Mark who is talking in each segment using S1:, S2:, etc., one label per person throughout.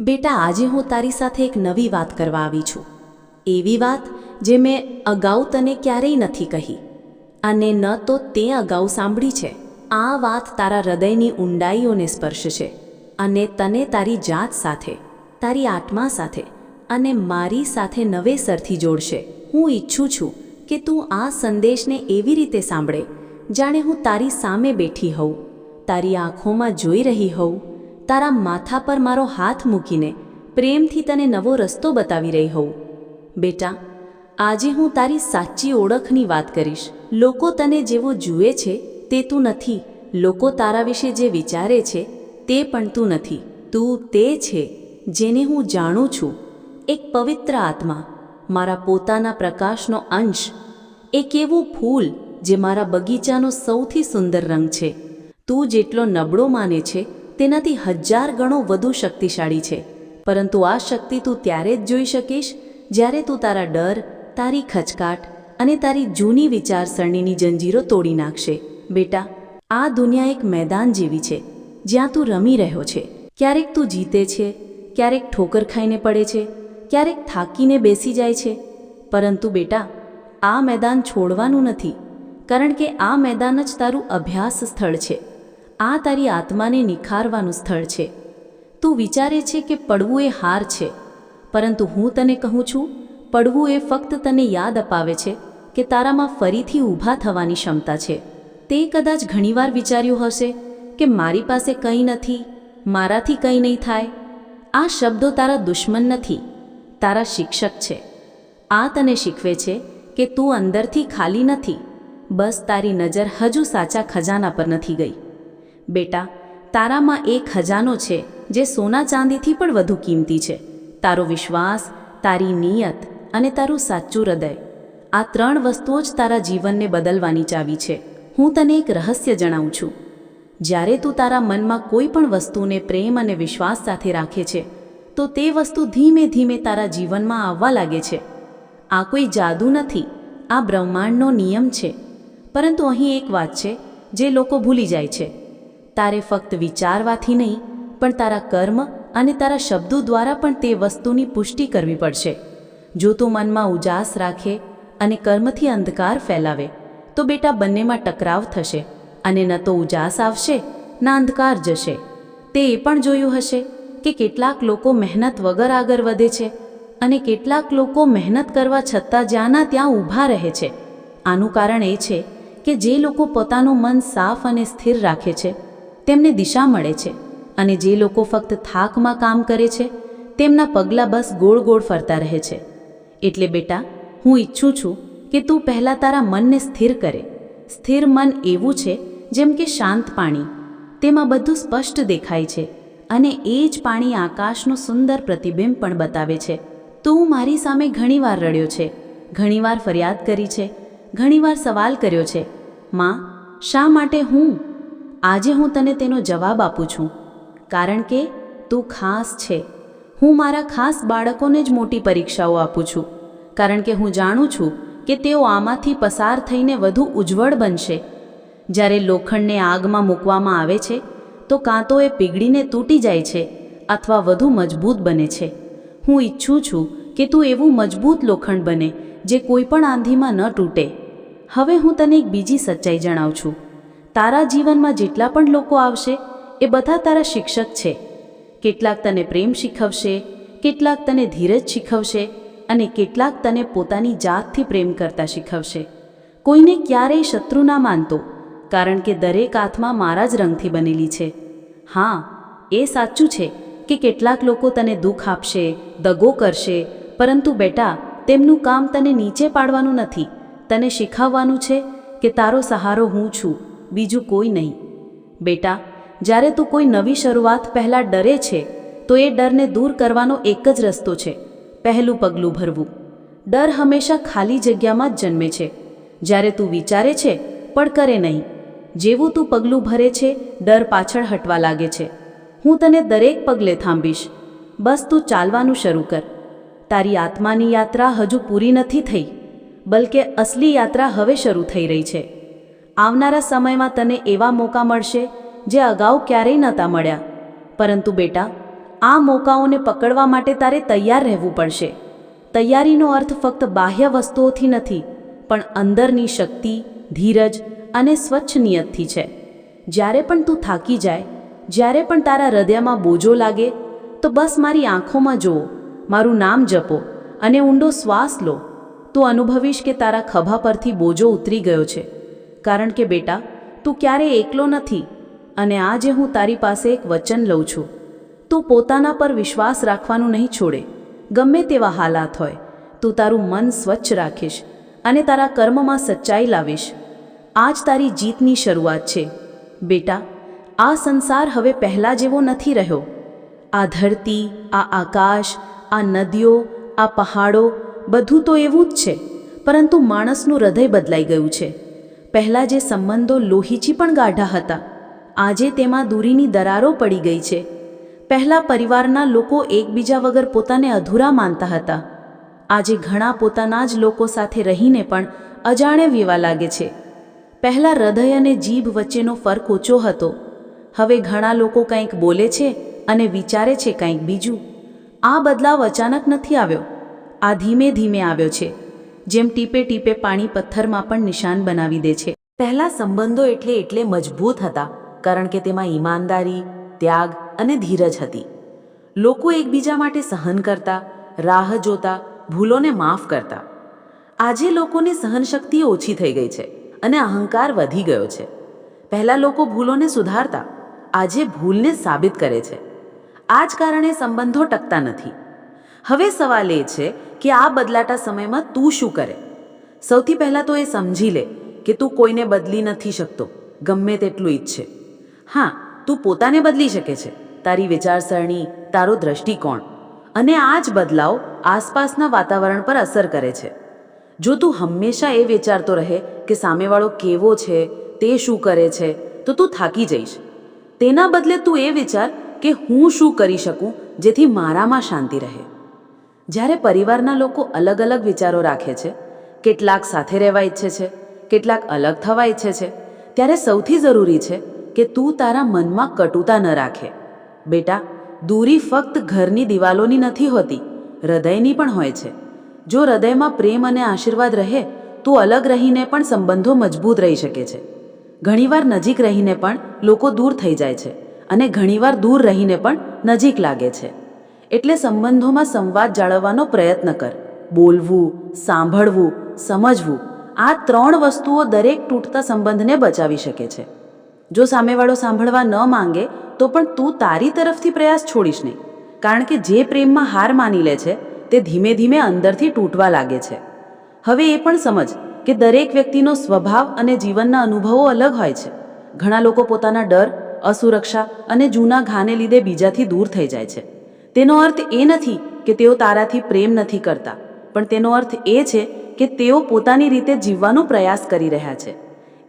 S1: બેટા, આજે હું તારી સાથે એક નવી વાત કરવા આવી છું. એવી વાત જે મેં અગાઉ તને ક્યારેય નથી કહી. અને ન તો તે અગાઉ સાંભળી છે. આ વાત તારા હૃદયની ઊંડાઈઓને સ્પર્શશે અને તને તારી જાત સાથે, તારી આત્મા સાથે અને મારી સાથે નવેસરથી જોડશે. હું ઈચ્છું છું કે તું આ સંદેશને એવી રીતે સાંભળે, જાણે હું તારી સામે બેઠી હોઉં, તારી આંખોમાં જોઈ રહી હોઉં તારા માથા પર મારો હાથ મૂકીને પ્રેમથી તને નવો રસ્તો બતાવી રહી હોઉં. બેટા, આજે હું તારી સાચી ઓળખની વાત કરીશ. લોકો તને જેવો જુએ છે તે તું નથી. લોકો તારા વિશે જે વિચારે છે તે પણ તું નથી. તું તે છે જેને હું જાણું છું. એક પવિત્ર આત્મા, મારા પોતાના પ્રકાશનો અંશ, એક એવું ફૂલ જે મારા બગીચાનો સૌથી સુંદર રંગ છે. તું જેટલો નબળો માને છે તેનાથી હજાર ગણો વધુ શક્તિશાળી છે. પરંતુ આ શક્તિ તું ત્યારે જ જોઈ શકીશ, જ્યારે તું તારા ડર, તારી ખચકાટ અને તારી જૂની વિચારસરણીની જંજીરો તોડી નાખશે. બેટા, આ દુનિયા એક મેદાન જેવી છે, જ્યાં તું રમી રહ્યો છે. ક્યારેક તું જીતે છે, ક્યારેક ઠોકર ખાઈને પડે છે, ક્યારેક થાકીને બેસી જાય છે. પરંતુ બેટા, આ મેદાન છોડવાનું નથી, કારણ કે આ મેદાન જ તારું અભ્યાસ સ્થળ છે. આ તારી આત્માને નિખારવાનું સ્થળ છે. તું વિચારે છે કે પડવું એ હાર છે. પરંતુ હું તને કહું છું, પડવું એ ફક્ત તને યાદ અપાવે છે કે તારામાં ફરીથી ઊભા થવાની ક્ષમતા છે. તે કદાચ ઘણીવાર વિચાર્યું હશે કે મારી પાસે કંઈ નથી, મારાથી કંઈ નહીં થાય. આ શબ્દો તારા દુશ્મન નથી, તારા શિક્ષક છે. આ તને શીખવે છે કે તું અંદરથી ખાલી નથી, બસ તારી નજર હજુ સાચા ખજાના પર નથી ગઈ. બેટા, તારામાં એક ખજાનો છે જે સોના ચાંદીથી પણ વધુ કિંમતી છે. તારો વિશ્વાસ, તારી નિયત અને તારું સાચું હૃદય. આ ત્રણ વસ્તુઓ જ તારા જીવનને બદલવાની ચાવી છે. હું તને એક રહસ્ય જણાવું છું. જ્યારે તું તારા મનમાં કોઈ પણ વસ્તુને પ્રેમ અને વિશ્વાસ સાથે રાખે છે, તો તે વસ્તુ ધીમે ધીમે તારા જીવનમાં આવવા લાગે છે. આ કોઈ જાદુ નથી, આ બ્રહ્માંડનો નિયમ છે. પરંતુ અહીં એક વાત છે જે લોકો ભૂલી જાય છે. તારે ફક્ત વિચારવાથી નહીં, પણ તારા કર્મ અને તારા શબ્દો દ્વારા પણ તે વસ્તુની પુષ્ટિ કરવી પડશે. જો તું મનમાં ઉજાસ રાખે અને કર્મથી અંધકાર ફેલાવે, તો બેટા બંનેમાં ટકરાવ થશે અને ન તો ઉજાસ આવશે, ના અંધકાર જશે. તે એ પણ જોયું હશે કે કેટલાક લોકો મહેનત વગર આગળ વધે છે અને કેટલાક લોકો મહેનત કરવા છતાં જ્યાંના ત્યાં ઊભા રહે છે. આનું કારણ એ છે કે જે લોકો પોતાનું મન સાફ અને સ્થિર રાખે છે તેમને દિશા મળે છે અને જે લોકો ફક્ત થાકમાં કામ કરે છે, તેમના પગલાં બસ ગોળ ગોળ ફરતા રહે છે. એટલે બેટા, હું ઈચ્છું છું કે તું પહેલાં તારા મનને સ્થિર કરે. સ્થિર મન એવું છે, જેમ કે શાંત પાણી. તેમાં બધું સ્પષ્ટ દેખાય છે અને એ જ પાણી આકાશનું સુંદર પ્રતિબિંબ પણ બતાવે છે. તું મારી સામે ઘણીવાર રડ્યો છે, ઘણીવાર ફરિયાદ કરી છે, ઘણીવાર સવાલ કર્યો છે, માં, શા માટે હું આજે હું તને તેનો જવાબ આપું છું. કારણ કે તું ખાસ છે. હું મારા ખાસ બાળકોને જ મોટી પરીક્ષાઓ આપું છું. કારણ કે હું જાણું છું કે તેઓ આમાંથી પસાર થઈને વધુ ઉજ્જવળ બનશે. જ્યારે લોખંડને આગમાં મૂકવામાં આવે છે, તો કાં તો એ પીગળીને તૂટી જાય છે અથવા વધુ મજબૂત બને છે. હું ઈચ્છું છું કે તું એવું મજબૂત લોખંડ બને જે કોઈ પણ આંધીમાં ન તૂટે. હવે હું તને એક બીજી સચ્ચાઈ જણાવું છું. તારા જીવનમાં જેટલા પણ લોકો આવશે, એ બધા તારા શિક્ષક છે. કેટલાક તને પ્રેમ શીખવશે, કેટલાક તને ધીરજ શીખવશે અને કેટલાક તને પોતાની જાતથી પ્રેમ કરતા શીખવશે. કોઈને ક્યારેય શત્રુ ના માનતો, કારણ કે દરેક આત્મા મારા જ રંગથી બનેલી છે. હા, એ સાચું છે કે કેટલાક લોકો તને દુઃખ આપશે, દગો કરશે, પરંતુ બેટા, તેમનું કામ તને નીચે પાડવાનું નથી. તને શીખવવાનું છે કે તારો સહારો હું છું. બીજું કોઈ નહીં. બેટા, જ્યારે તું કોઈ નવી શરૂઆત પહેલાં ડરે છે, તો એ ડરને દૂર કરવાનો એક જ રસ્તો છે, પહેલું પગલું ભરવું. ડર હંમેશા ખાલી જગ્યામાં જ જન્મે છે. જ્યારે તું વિચારે છે, પણ કરે નહીં. જેવું તું પગલું ભરે છે, ડર પાછળ હટવા લાગે છે. હું તને દરેક પગલે થાંભીશ. બસ તું ચાલવાનું શરૂ કર. તારી આત્માની યાત્રા હજુ પૂરી નથી થઈ, બલકે અસલી યાત્રા હવે શરૂ થઈ રહી છે. આવનારા સમયમાં તને એવા મોકા મળશે જે અગાઉ ક્યારેય નહોતા મળ્યા. પરંતુ બેટા, આ મોકાઓને પકડવા માટે તારે તૈયાર રહેવું પડશે. તૈયારીનો અર્થ ફક્ત બાહ્ય વસ્તુઓથી નથી, પણ અંદરની શક્તિ, ધીરજ અને સ્વચ્છ નિયતથી છે. જ્યારે પણ તું થાકી જાય, જ્યારે પણ તારા હૃદયમાં બોજો લાગે, તો બસ મારી આંખોમાં જુઓ, મારું નામ જપો અને ઊંડો શ્વાસ લો. તું અનુભવીશ કે તારા ખભા પરથી બોજો ઉતરી ગયો છે. કારણ કે બેટા, તું ક્યારેય એકલો નથી અને આજે હું તારી પાસે એક વચન લઉં છું. તું પોતાના પર વિશ્વાસ રાખવાનું નહીં છોડે. ગમે તેવા હાલાત હોય, તું તારું મન સ્વચ્છ રાખીશ અને તારા કર્મમાં સચ્ચાઈ લાવીશ. આજ તારી જીતની શરૂઆત છે. બેટા, આ સંસાર હવે પહેલાં જેવો નથી રહ્યો. આ ધરતી, આ આકાશ, આ નદીઓ, આ પહાડો, બધું તો એવું જ છે, પરંતુ માણસનું હૃદય બદલાઈ ગયું છે. પહેલાં જે સંબંધો લોહીચી પણ ગાઢા હતા, આજે તેમાં દૂરીની દરારો પડી ગઈ છે. પહેલાં પરિવારના લોકો એકબીજા વગર પોતાને અધૂરા માનતા હતા. આજે ઘણા પોતાના જ લોકો સાથે રહીને પણ અજાણે વીવા લાગે છે. પહેલાં હૃદય અને જીભ વચ્ચેનો ફરક ઓછો હતો. હવે ઘણા લોકો કંઈક બોલે છે અને વિચારે છે કંઈક બીજું. આ બદલાવ અચાનક નથી આવ્યો. આ ધીમે ધીમે આવ્યો છે. જેમ ટીપે ટીપે પાણી પથ્થરમાં પણ નિશાન બનાવી દે છે. પહેલાં સંબંધો એટલે એટલે મજબૂત હતા, કારણ કે તેમાં ઈમાનદારી, ત્યાગ અને ધીરજ હતી. લોકો એકબીજા માટે સહન કરતા, રાહ જોતા, ભૂલોને માફ કરતા. આજે લોકોની સહનશક્તિ ઓછી થઈ ગઈ છે અને અહંકાર વધી ગયો છે. પહેલાં લોકો ભૂલોને સુધારતા, આજે ભૂલને સાબિત કરે છે. આ જ કારણે સંબંધો ટકતા નથી. હવે સવાલ એ છે કે આ બદલાતા સમયમાં તું શું કરે? સૌથી પહેલાં તો એ સમજી લે કે તું કોઈને બદલી નથી શકતો, ગમે તેટલું ઈચ્છે. હા, તું પોતાને બદલી શકે છે, તારી વિચારસરણી, તારો દ્રષ્ટિકોણ. અને આ જ બદલાવ આસપાસના વાતાવરણ પર અસર કરે છે. જો તું હંમેશા એ વિચારતો રહે કે સામેવાળો કેવો છે, તે શું કરે છે, તો તું થાકી જઈશ. તેના બદલે તું એ વિચાર કે હું શું કરી શકું જેથી મારામાં શાંતિ રહે. જ્યારે પરિવારના લોકો અલગ અલગ વિચારો રાખે છે, કેટલાક સાથે રહેવા ઈચ્છે છે, કેટલાક અલગ થવા ઈચ્છે છે, ત્યારે સૌથી જરૂરી છે કે તું તારા મનમાં કટુતા ન રાખે. બેટા, દૂરી ફક્ત ઘરની દિવાલોની નથી હોતી, હૃદયની પણ હોય છે. જો હૃદયમાં પ્રેમ અને આશીર્વાદ રહે, તો અલગ રહીને પણ સંબંધો મજબૂત રહી શકે છે. ઘણીવાર નજીક રહીને પણ લોકો દૂર થઈ જાય છે અને ઘણીવાર દૂર રહીને પણ નજીક લાગે છે. એટલે સંબંધોમાં સંવાદ જાળવવાનો પ્રયત્ન કર. બોલવું, સાંભળવું, સમજવું, આ ત્રણ વસ્તુઓ દરેક તૂટતા સંબંધને બચાવી શકે છે. જો સામેવાળો સાંભળવા ન માંગે, તો પણ તું તારી તરફથી પ્રયાસ છોડીશ નહીં. કારણ કે જે પ્રેમમાં હાર માની લે છે, તે ધીમે ધીમે અંદરથી તૂટવા લાગે છે. હવે એ પણ સમજ કે દરેક વ્યક્તિનો સ્વભાવ અને જીવનના અનુભવો અલગ હોય છે. ઘણા લોકો પોતાના ડર, અસુરક્ષા અને જૂના ઘાને લીધે બીજાથી દૂર થઈ જાય છે. તેનો અર્થ એ નથી કે તેઓ તારાથી પ્રેમ નથી કરતા, પણ તેનો અર્થ એ છે કે તેઓ પોતાની રીતે જીવવાનો પ્રયાસ કરી રહ્યા છે.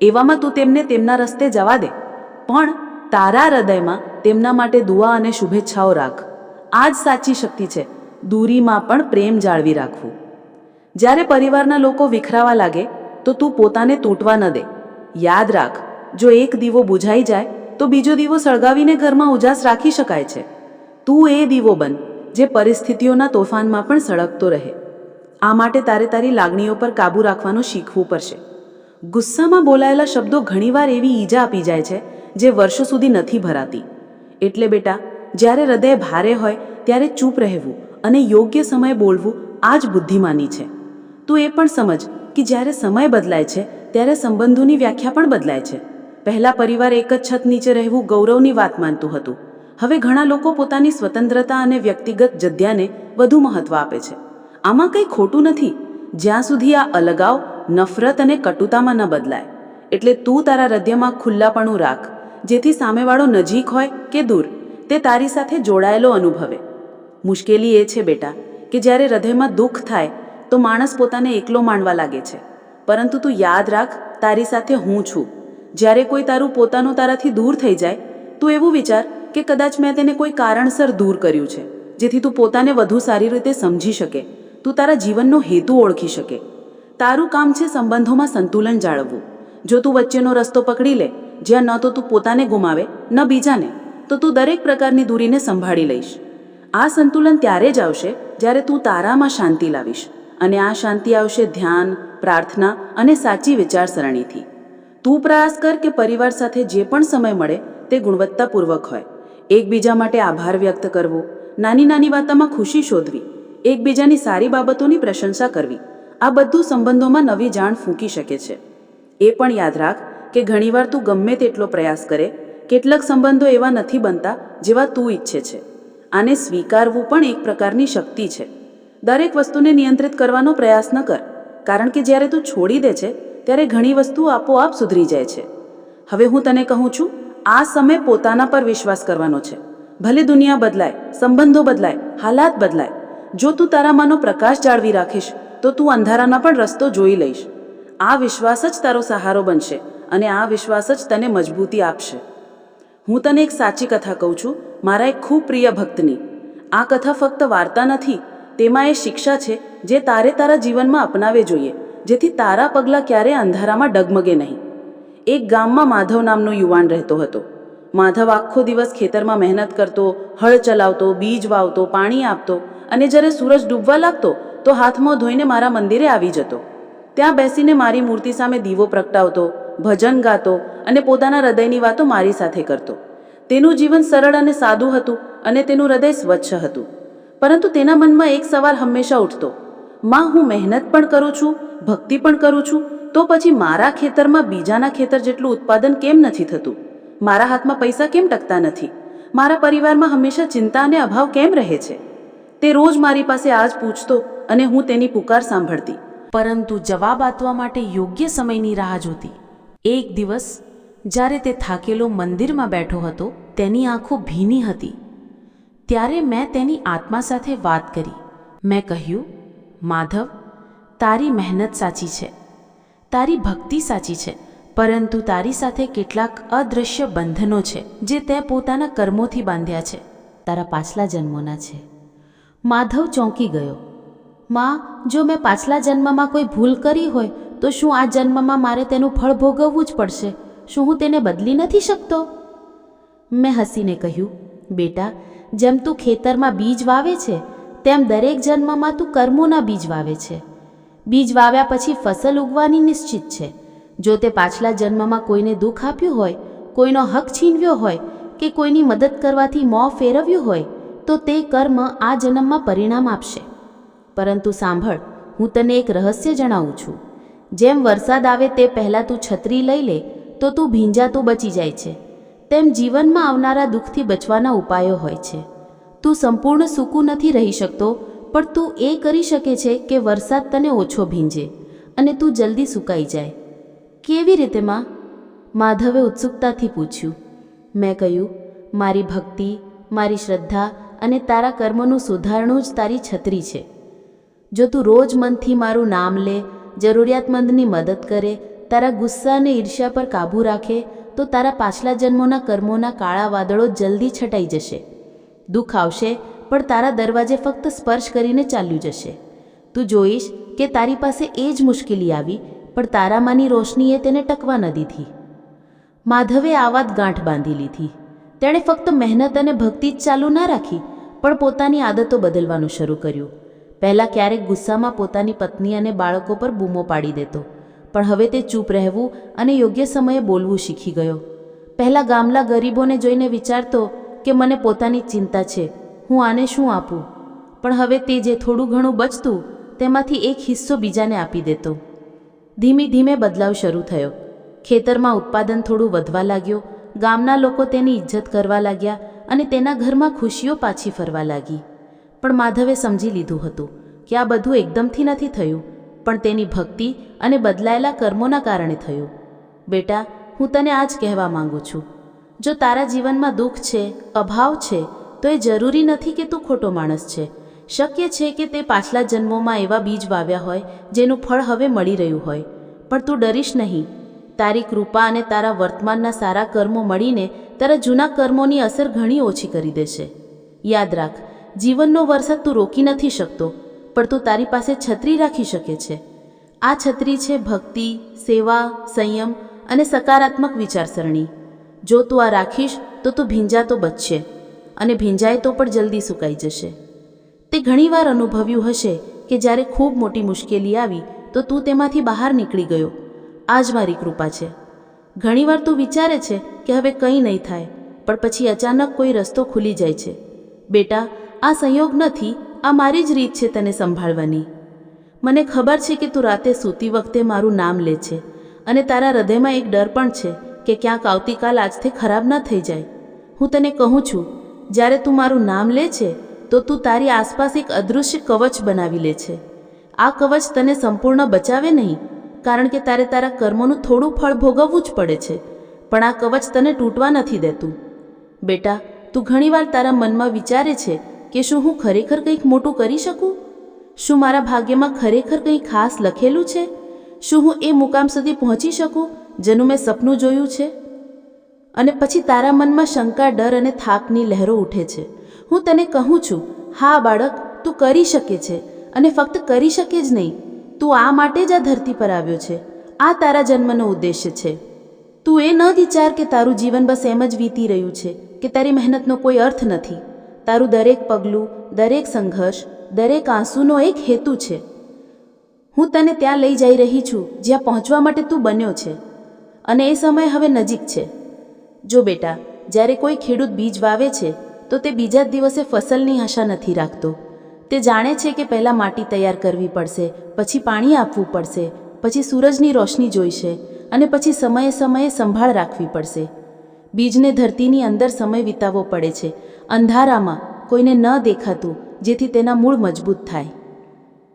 S1: એવામાં તું તેમને તેમના રસ્તે જવા દે, પણ તારા હૃદયમાં તેમના માટે દુઆ અને શુભેચ્છાઓ રાખ. આ જ સાચી શક્તિ છે, દૂરીમાં પણ પ્રેમ જાળવી રાખવું. જ્યારે પરિવારના લોકો વિખરાવા લાગે, તો તું પોતાને તૂટવા ન દે. યાદ રાખ, જો એક દીવો બુઝાઈ જાય, તો બીજો દીવો સળગાવીને ઘરમાં ઉજાસ રાખી શકાય છે. તું એ દીવો બન, જે પરિસ્થિતિઓના તોફાનમાં પણ સળગતો રહે. આ માટે તારે તારી લાગણીઓ પર કાબૂ રાખવાનું શીખવું પડશે. ગુસ્સામાં બોલાયેલા શબ્દો ઘણીવાર એવી ઈજા આપી જાય છે, જે વર્ષો સુધી નથી ભરાતી. એટલે બેટા, જ્યારે હૃદય ભારે હોય, ત્યારે ચૂપ રહેવું અને યોગ્ય સમય બોલવું આ જ બુદ્ધિમાની છે. તું એ પણ સમજ કે જ્યારે સમય બદલાય છે, ત્યારે સંબંધોની વ્યાખ્યા પણ બદલાય છે. પહેલાં પરિવાર એક જ છત નીચે રહેવું ગૌરવની વાત માનતું હતું. હવે ઘણા લોકો પોતાની સ્વતંત્રતા અને વ્યક્તિગત જગ્યાને વધુ મહત્ત્વ આપે છે. આમાં કંઈ ખોટું નથી. જ્યાં સુધી આ અલગાવ, નફરત અને કટુતામાં ન બદલાય. એટલે તું તારા હૃદયમાં ખુલ્લાપણું રાખ. જેથી સામેવાળો નજીક હોય કે દૂર, તે તારી સાથે જોડાયેલો અનુભવે. મુશ્કેલી એ છે બેટા, કે જ્યારે હૃદયમાં દુઃખ થાય, તો માણસ પોતાને એકલો માણવા લાગે છે. પરંતુ તું યાદ રાખ, તારી સાથે હું છું. જ્યારે કોઈ તારું પોતાનું તારાથી દૂર થઈ જાય, તું એવું વિચાર કે કદાચ મેં તેને કોઈ કારણસર દૂર કર્યું છે, જેથી તું પોતાને વધુ સારી રીતે સમજી શકે. તું તારા જીવનનો હેતુ ઓળખી શકે. તારું કામ છે સંબંધોમાં સંતુલન જાળવવું. જો તું વચ્ચેનો રસ્તો પકડી લે, જ્યાં ન તો તું પોતાને ગુમાવે, ન બીજાને, તો તું દરેક પ્રકારની દૂરીને સંભાળી લઈશ.
S2: આ સંતુલન ત્યારે જ આવશે, જ્યારે તું તારામાં શાંતિ લાવીશ. અને આ શાંતિ આવશે ધ્યાન, પ્રાર્થના અને સાચી વિચારસરણીથી. તું પ્રયાસ કર કે પરિવાર સાથે જે પણ સમય મળે, તે ગુણવત્તાપૂર્વક હોય. એકબીજા માટે આભાર વ્યક્ત કરવો, નાની નાની વાતોમાં ખુશી શોધવી, એકબીજાની સારી બાબતોની પ્રશંસા કરવી, આ બધું સંબંધોમાં નવી જાણ ફૂંકી શકે છે. એ પણ યાદ રાખ કે ઘણીવાર તું ગમે તેટલો પ્રયાસ કરે, કેટલાક સંબંધો એવા નથી બનતા જેવા તું ઈચ્છે છે. આને સ્વીકારવું પણ એક પ્રકારની શક્તિ છે. દરેક વસ્તુને નિયંત્રિત કરવાનો પ્રયાસ ન કર, કારણ કે જ્યારે તું છોડી દે છે, ત્યારે ઘણી વસ્તુઓ આપોઆપ સુધરી જાય છે. હવે હું તને કહું છું આ સમય પોતાના પર વિશ્વાસ કરવાનો છે. ભલે દુનિયા બદલાય, સંબંધો બદલાય, હાલાત બદલાય, જો તું તારામાંનો પ્રકાશ જાળવી રાખીશ, તો તું અંધારાના પણ રસ્તો જોઈ લઈશ. આ વિશ્વાસ જ તારો સહારો બનશે અને આ વિશ્વાસ જ તને મજબૂતી આપશે. હું તને એક સાચી કથા કહું છું, મારા એક ખૂબ પ્રિય ભક્તની. આ કથા ફક્ત વાર્તા નથી, તેમાં એ શિક્ષા છે જે તારે તારા જીવનમાં અપનાવે જોઈએ, જેથી તારા પગલાં ક્યારેય અંધારામાં ડગમગે નહીં. એક ગામમાં માધવ નામનો યુવાન રહેતો હતો. માધવ આખો દિવસ ખેતરમાં મહેનત કરતો, હળ ચલાવતો, બીજ વાવતો, પાણી આપતો અને જ્યારે સૂરજ ડૂબવા લાગતો, તો હાથમાં ધોઈને મારા મંદિરે આવી જતો. ત્યાં બેસીને મારી મૂર્તિ સામે દીવો પ્રગટાવતો, ભજન ગાતો અને પોતાના હૃદયની વાતો મારી સાથે કરતો. તેનું જીવન સરળ અને સાદું હતું અને તેનું હૃદય સ્વચ્છ હતું. પરંતુ તેના મનમાં એક સવાલ હંમેશા ઉઠતો. માં, હું મહેનત પણ કરું છું, ભક્તિ પણ કરું છું તો પછી મારા ખેતરમાં બીજાના ખેતર જેટલું ઉત્પાદન કેમ નથી થતું? મારા હાથમાં પૈસા કેમ ટકતા નથી? મારા પરિવારમાં હંમેશા ચિંતા અને અભાવ કેમ રહે છે? તે રોજ મારી પાસે આજ પૂછતો અને હું તેની પુકાર સાંભળતી.
S1: પરંતુ જવાબ આપવા માટે યોગ્ય સમયની રાહ જોતી. એક દિવસ, જ્યારે તે થાકેલો મંદિરમાં બેઠો હતો, તેની આંખો ભીની હતી. ત્યારે મેં તેની આત્મા સાથે વાત કરી. મેં કહ્યું, માધવ, તારી મહેનત સાચી છે. તારી ભક્તિ સાચી છે, પરંતુ તારી સાથે કેટલાક અદૃશ્ય બંધનો છે, જે તે પોતાના કર્મોથી બાંધ્યા છે. તારા પાછલા જન્મોના છે. માધવ ચોંકી ગયો. માં, જો મેં પાછલા જન્મમાં કોઈ ભૂલ કરી હોય, તો શું આ જન્મમાં મારે તેનું ફળ ભોગવવું જ પડશે? શું હું તેને બદલી નથી શકતો? મેં હસીને કહ્યું, બેટા, જેમ તું ખેતરમાં બીજ વાવે છે, તેમ દરેક જન્મમાં તું કર્મોના બીજ વાવે છે. બીજ વાવ્યા પછી ફસલ ઉગવાની નિશ્ચિત છે. જો તે પાછલા જન્મમાં કોઈને દુઃખ આપ્યું હોય, કોઈનો હક છીનવ્યો હોય કે કોઈની મદદ કરવાથી મોં ફેરવ્યું હોય, તો તે કર્મ આ જન્મમાં પરિણામ આપશે. પરંતુ સાંભળ, હું તને એક રહસ્ય જણાવું છું. જેમ વરસાદ આવે તે પહેલાં તું છત્રી લઈ લે, તો તું ભીંજાતું બચી જાય છે. તેમ જીવનમાં આવનારા દુઃખથી બચવાના ઉપાયો હોય છે. તું સંપૂર્ણ સૂકું નથી રહી શકતો પણ તું એ કરી શકે છે કે વરસાદ તને ઓછો ભીંજે અને તું જલ્દી સુકાઈ જાય. કેવી રીતે, માં? માધવે ઉત્સુકતાથી પૂછ્યું. મેં કહ્યું, મારી ભક્તિ, મારી શ્રદ્ધા અને તારા કર્મનું સુધારણું જ તારી છત્રી છે. જો તું રોજ મનથી મારું નામ લે, જરૂરિયાતમંદની મદદ કરે, તારા ગુસ્સા અને ઈર્ષ્યા પર કાબૂ રાખે, તો તારા પાછલા જન્મોના કર્મોના કાળા વાદળો જલ્દી છટાઈ જશે. દુઃખ આવશે પણ તારા દરવાજે ફક્ત સ્પર્શ કરીને ચાલ્યું જશે. તું જોઈશ કે તારી પાસે એ જ મુશ્કેલી આવી, પણ તારામાંની રોશનીએ તેને ટકવા ન દીધી. માધવે આ વાત ગાંઠ બાંધી લીધી. તેણે ફક્ત મહેનત અને ભક્તિ જ ચાલુ ના રાખી, પણ પોતાની આદતો બદલવાનું શરૂ કર્યું. પહેલાં ક્યારેક ગુસ્સામાં પોતાની પત્ની અને બાળકો પર બૂમો પાડી દેતો, પણ હવે તે ચૂપ રહેવું અને યોગ્ય સમયે બોલવું શીખી ગયો. પહેલાં ગામલા ગરીબોને જોઈને વિચારતો કે મને પોતાની ચિંતા છે હું આને શું આપું? પણ હવે તે જે થોડું ઘણું બચતું, તેમાંથી એક હિસ્સો બીજાને આપી દેતો. ધીમે ધીમે બદલાવ શરૂ થયો. ખેતરમાં ઉત્પાદન થોડું વધવા લાગ્યું, ગામના લોકો તેની ઇજ્જત કરવા લાગ્યા અને તેના ઘરમાં ખુશીઓ પાછી ફરવા લાગી. પણ માધવે સમજી લીધું હતું કે આ બધું એકદમથી નથી થયું, પણ તેની ભક્તિ અને બદલાયેલા કર્મોના કારણે થયું. બેટા, હું તને આ જ કહેવા માંગુ છું. જો તારા જીવનમાં દુઃખ છે, અભાવ છે તો એ જરૂરી નથી કે તું ખોટો માણસ છે. શક્ય છે કે તે પાછલા જન્મોમાં એવા બીજ વાવ્યા હોય, જેનું ફળ હવે મળી રહ્યું હોય. પણ તું ડરીશ નહીં. તારી કૃપા અને તારા વર્તમાનના સારા કર્મો મળીને તારા જૂના કર્મોની અસર ઘણી ઓછી કરી દેશે. યાદ રાખ, જીવનનો વરસાદ તું રોકી નથી શકતો, પણ તું તારી પાસે છત્રી રાખી શકે છે. આ છત્રી છે ભક્તિ, સેવા, સંયમ અને સકારાત્મક વિચારસરણી. જો તું આ રાખીશ, તો તું ભીંજાતો બચશે.
S2: અને ભીંજાય તો પણ જલ્દી સુકાઈ જશે. તે ઘણીવાર અનુભવ્યું હશે કે જ્યારે ખૂબ મોટી મુશ્કેલી આવી, તો તું તેમાંથી બહાર નીકળી ગયો. આ જ મારી કૃપા છે. ઘણીવાર તું વિચારે છે કે હવે કંઈ નહીં થાય, પણ પછી અચાનક કોઈ રસ્તો ખુલી જાય છે. બેટા, આ સંયોગ નથી, આ મારી જ રીત છે તને સંભાળવાની. મને ખબર છે કે તું રાતે સૂતી વખતે મારું નામ લે છે, અને તારા હૃદયમાં એક ડર પણ છે કે ક્યાંક આવતીકાલ આજથી ખરાબ ન થઈ જાય. હું તને કહું છું જ્યારે તું મારું નામ લે છે, તો તું તારી આસપાસ એક અદૃશ્ય કવચ બનાવી લે છે. આ કવચ તને સંપૂર્ણ બચાવે નહીં, કારણ કે તારે તારા કર્મોનું થોડું ફળ ભોગવવું જ પડે છે, પણ આ કવચ તને તૂટવા નથી દેતું. બેટા, તું ઘણીવાર તારા મનમાં વિચારે છે કે શું હું ખરેખર કંઈક મોટું કરી શકું? શું મારા ભાગ્યમાં ખરેખર કંઈ ખાસ લખેલું છે? શું હું એ મુકામ સુધી પહોંચી શકું, જેનું મેં સપનું જોયું છે? અને પછી તારા મનમાં શંકા, ડર અને થાકની લહેરો ઉઠે છે. હું તને કહું છું, હા બાળક, તું કરી શકે છે અને ફક્ત કરી શકે જ નહીં. તું આ માટે જ આ ધરતી પર આવ્યો છે. આ તારા જન્મનો ઉદ્દેશ્ય છે. તું એ ન વિચાર કે તારું જીવન બસ એમ જ વીતી રહ્યું છે કે તારી મહેનતનો કોઈ અર્થ નથી. તારું દરેક પગલું, દરેક સંઘર્ષ, દરેક આંસુનો એક હેતુ છે. હું તને ત્યાં લઈ જઈ રહી છું જ્યાં પહોંચવા માટે તું બન્યો છે. અને એ સમય હવે નજીક છે. જો બેટા, જ્યારે કોઈ ખેડૂત બીજ વાવે છે, તો તે બીજા જ દિવસે ફસલની આશા નથી રાખતો. તે જાણે છે કે પહેલાં માટી તૈયાર કરવી પડશે, પછી પાણી આપવું પડશે, પછી સૂરજની રોશની જોઈશે અને પછી સમયે સમયે સંભાળ રાખવી પડશે. બીજને ધરતીની અંદર સમય વિતાવવો પડે છે. અંધારામાં કોઈને ન દેખાતું, જેથી તેના મૂળ મજબૂત થાય.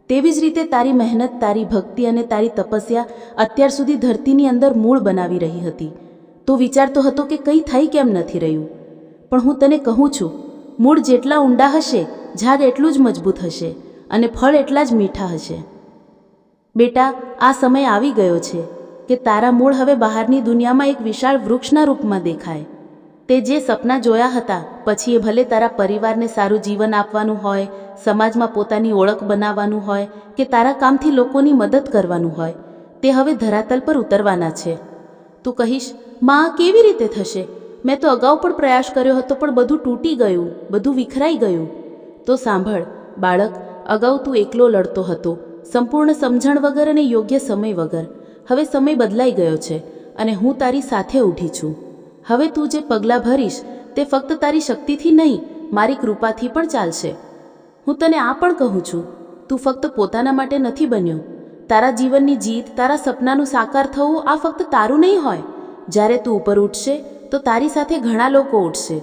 S2: તેવી જ રીતે તારી મહેનત, તારી ભક્તિ અને તારી તપસ્યા અત્યાર સુધી ધરતીની અંદર મૂળ બનાવી રહી હતી. તું વિચારતો હતો કે કંઈ થઈ કેમ નથી રહ્યું. પણ હું તને કહું છું, મૂળ જેટલા ઊંડા હશે, ઝાડ એટલું જ મજબૂત હશે અને ફળ એટલા જ મીઠા હશે. બેટા, આ સમય આવી ગયો છે કે તારા મૂળ હવે બહારની દુનિયામાં એક વિશાળ વૃક્ષના રૂપમાં દેખાય. તે જે સપના જોયા હતા, પછી એ ભલે તારા પરિવારને સારું જીવન આપવાનું હોય, સમાજમાં પોતાની ઓળખ બનાવવાનું હોય, કે તારા કામથી લોકોની મદદ કરવાનું હોય, તે હવે ધરાતલ પર ઉતરવાના છે. તું કહીશ માં કેવી રીતે થશે? મેં તો અગાઉ પણ પ્રયાસ કર્યો હતો, પણ બધું તૂટી ગયું, બધું વિખરાઈ ગયું. તો સાંભળ, બાળક, અગાઉ તું એકલો લડતો હતો. સંપૂર્ણ સમજણ વગર અને યોગ્ય સમય વગર. હવે સમય બદલાઈ ગયો છે અને હું તારી સાથે ઊઠી છું. હવે તું જે પગલાં ભરીશ, તે ફક્ત તારી શક્તિથી નહીં, મારી કૃપાથી પણ ચાલશે. હું તને આ પણ કહું છું, તું ફક્ત પોતાના માટે નથી બન્યો. તારા જીવનની જીત, તારા સપનાનું સાકાર થવું આ ફક્ત તારું નહીં હોય. જ્યારે તું ઉપર ઉઠશે, તો તારી સાથે ઘણા લોકો ઉઠશે.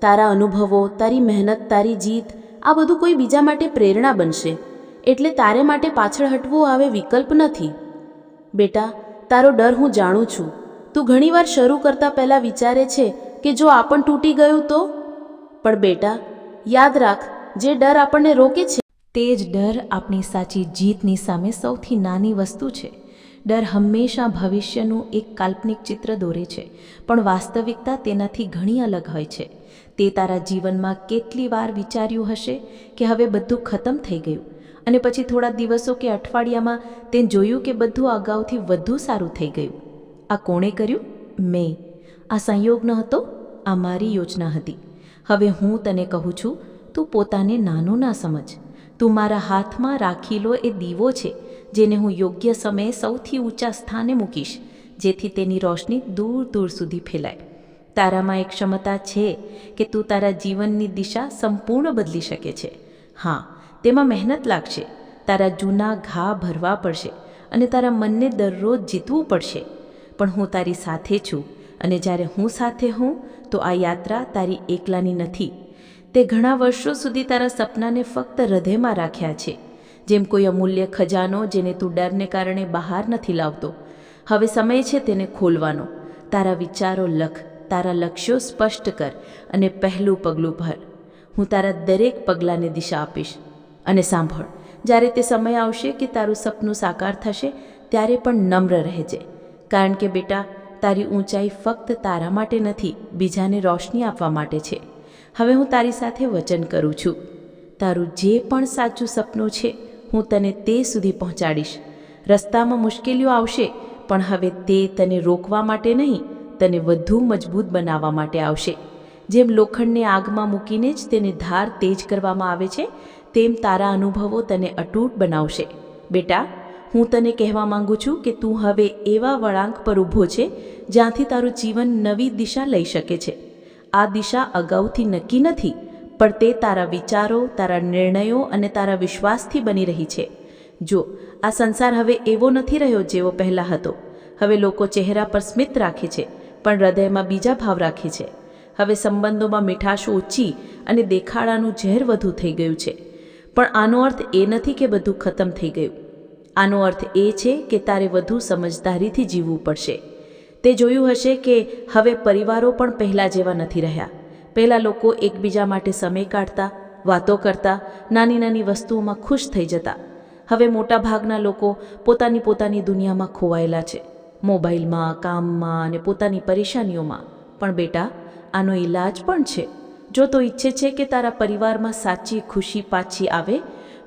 S2: તારા અનુભવો, તારી મહેનત, તારી જીત, આ બધું કોઈ બીજા માટે પ્રેરણા બનશે. એટલે તારે માટે પાછળ હટવું આવે વિકલ્પ નથી. બેટા, તારો ડર હું જાણું છું. તું ઘણીવાર શરૂ કરતાં પહેલાં વિચારે છે કે જો આપણ તૂટી ગયું તો? પણ બેટા, યાદ રાખ, જે ડર આપણને રોકે છે
S1: તે જ ડર આપણી સાચી જીતની સામે સૌથી નાની વસ્તુ છે. ડર હંમેશા ભવિષ્યનું એક કાલ્પનિક ચિત્ર દોરે છે, પણ વાસ્તવિકતા તેનાથી ઘણી અલગ હોય છે. તે તારા જીવનમાં કેટલી વાર વિચાર્યું હશે કે હવે બધું ખતમ થઈ ગયું અને પછી થોડા દિવસો કે અઠવાડિયામાં તે જોયું કે બધું અગાઉથી વધુ સારું થઈ ગયું. આ કોણે કર્યું? મેં. આ સંયોગ ન હતો? આ મારી યોજના હતી. હવે હું તને કહું છું, તું પોતાને નાનું ના સમજ. તું મારા હાથમાં રાખેલો એ દીવો છે જેને હું યોગ્ય સમયે સૌથી ઊંચા સ્થાને મૂકીશ, જેથી તેની રોશની દૂર દૂર સુધી ફેલાય. તારામાં એક ક્ષમતા છે કે તું તારા જીવનની દિશા સંપૂર્ણ બદલી શકે છે. હા, તેમાં મહેનત લાગશે, તારા જૂના ઘા ભરવા પડશે અને તારા મનને દરરોજ જીતવું પડશે. પણ હું તારી સાથે છું અને જ્યારે હું સાથે હોઉં, તો આ યાત્રા તારી એકલાની નથી. તે ઘણા વર્ષો સુધી તારા સપનાને ફક્ત હૃદયમાં રાખ્યા છે. જેમ કોઈ અમૂલ્ય ખજાનો જેને તું ડરને કારણે બહાર નથી લાવતો. હવે સમય છે તેને ખોલવાનો. તારા વિચારો લખ, તારા લક્ષ્યો સ્પષ્ટ કર અને પહેલું પગલું ભર. હું તારા દરેક પગલાંને દિશા આપીશ. અને સાંભળ, જ્યારે તે સમય આવશે કે તારું સપનું સાકાર થશે, ત્યારે પણ નમ્ર રહેજે. કારણ કે બેટા, તારી ઊંચાઈ ફક્ત તારા માટે નથી, બીજાને રોશની આપવા માટે છે. હવે હું તારી સાથે વચન કરું છું. તારું જે પણ સાચું સપનું છે હું તને તે સુધી પહોંચાડીશ. રસ્તામાં મુશ્કેલીઓ આવશે, પણ હવે તે તને રોકવા માટે નહીં, તને વધુ મજબૂત બનાવવા માટે આવશે. જેમ લોખંડને આગમાં મૂકીને જ તેને ધાર તેજ કરવામાં આવે છે, તેમ તારા અનુભવો તને અટૂટ બનાવશે. બેટા, હું તને કહેવા માંગુ છું કે તું હવે એવા વળાંક પર ઊભો છે, જ્યાંથી તારું જીવન નવી દિશા લઈ શકે છે. આ દિશા અગાઉથી નક્કી નથી પણ તે તારા વિચારો, તારા નિર્ણયો અને તારા વિશ્વાસથી બની રહી છે. જો, આ સંસાર હવે એવો નથી રહ્યો જેવો પહેલાં હતો. હવે લોકો ચહેરા પર સ્મિત રાખે છે, પણ હૃદયમાં બીજા ભાવ રાખે છે. હવે સંબંધોમાં મીઠાશ ઓછી અને દેખાડાનું ઝેર વધુ થઈ ગયું છે. પણ આનો અર્થ એ નથી કે બધું ખતમ થઈ ગયું. આનો અર્થ એ છે કે તારે વધુ સમજદારીથી જીવવું પડશે. તે જોયું હશે કે હવે પરિવારો પણ પહેલાં જેવા નથી રહ્યા. પહેલાં લોકો એકબીજા માટે સમય કાઢતા, વાતો કરતા, નાની નાની વસ્તુઓમાં ખુશ થઈ જતા. હવે મોટાભાગના લોકો પોતાની પોતાની દુનિયામાં ખોવાયેલા છે. મોબાઈલમાં, કામમાં અને પોતાની પરેશાનીઓમાં. પણ બેટા, આનો ઈલાજ પણ છે. જો તો ઈચ્છે છે કે તારા પરિવારમાં સાચી ખુશી પાછી આવે,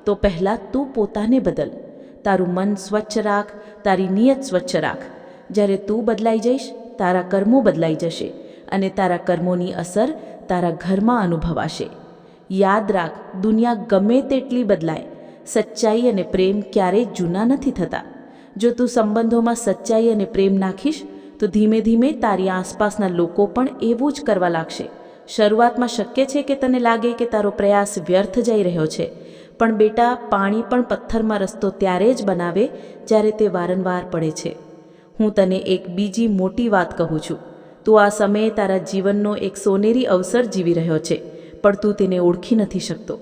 S1: તો પહેલાં તું પોતાને બદલ. તારું મન સ્વચ્છ રાખ, તારી નિયત સ્વચ્છ રાખ. જ્યારે તું બદલાઈ જઈશ, તારા કર્મો બદલાઈ જશે. અને તારા કર્મોની અસર તારા ઘરમાં અનુભવાશે. યાદ રાખ, દુનિયા ગમે તેટલી બદલાય, સચ્ચાઈ અને પ્રેમ ક્યારેય જૂના નથી થતા. જો તું સંબંધોમાં સચ્ચાઈ અને પ્રેમ નાખીશ, તો ધીમે ધીમે તારી આસપાસના લોકો પણ એવું જ કરવા લાગશે. શરૂઆતમાં શક્ય છે કે તને લાગે કે તારો પ્રયાસ વ્યર્થ જઈ રહ્યો છે, પણ બેટા, પાણી પણ પથ્થરમાં રસ્તો ત્યારે જ બનાવે જ્યારે તે વારંવાર પડે છે. હું તને એક બીજી મોટી વાત કહું છું. તું આ સમયે તારા જીવનનો એક સોનેરી અવસર જીવી રહ્યો છે, પણ તું તેને ઓળખી નથી શકતો.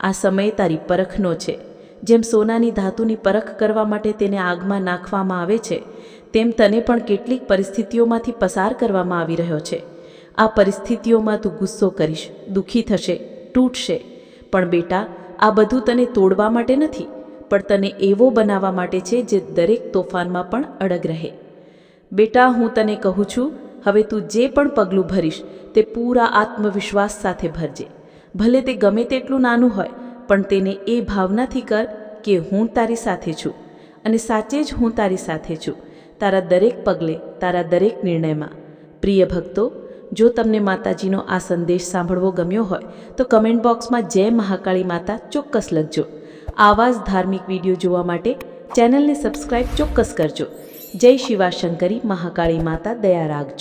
S1: આ સમય તારી પરખનો છે. જેમ સોનાની ધાતુની પરખ કરવા માટે તેને આગમાં નાખવામાં આવે છે, તેમ તને પણ કેટલીક પરિસ્થિતિઓમાંથી પસાર કરવામાં આવી રહ્યો છે. આ પરિસ્થિતિઓમાં તું ગુસ્સો કરીશ, દુઃખી થશે, તૂટશે. પણ બેટા, આ બધું તને તોડવા માટે નથી, પણ તને એવો બનાવવા માટે છે જે દરેક તોફાનમાં પણ અડગ રહે. બેટા, હું તને કહું છું હવે તું જે પણ પગલું ભરીશ, તે પૂરા આત્મવિશ્વાસ સાથે ભરજે. ભલે તે ગમે તેટલું નાનું હોય, પણ તેને એ ભાવનાથી કર કે હું તારી સાથે છું અને સાચે જ હું તારી સાથે છું. તારા દરેક પગલે, તારા દરેક નિર્ણયમાં. પ્રિય ભક્તો, જો તમને માતાજીનો આ સંદેશ સાંભળવો ગમ્યો હોય, તો કમેન્ટ બોક્સમાં જય મહાકાળી માતા ચોક્કસ લખજો. આવા જ ધાર્મિક વીડિયો જોવા માટે ચેનલને સબસ્ક્રાઈબ ચોક્કસ કરજો. જય શિવાશંકરી, મહાકાળી માતા, દયા રાખજો.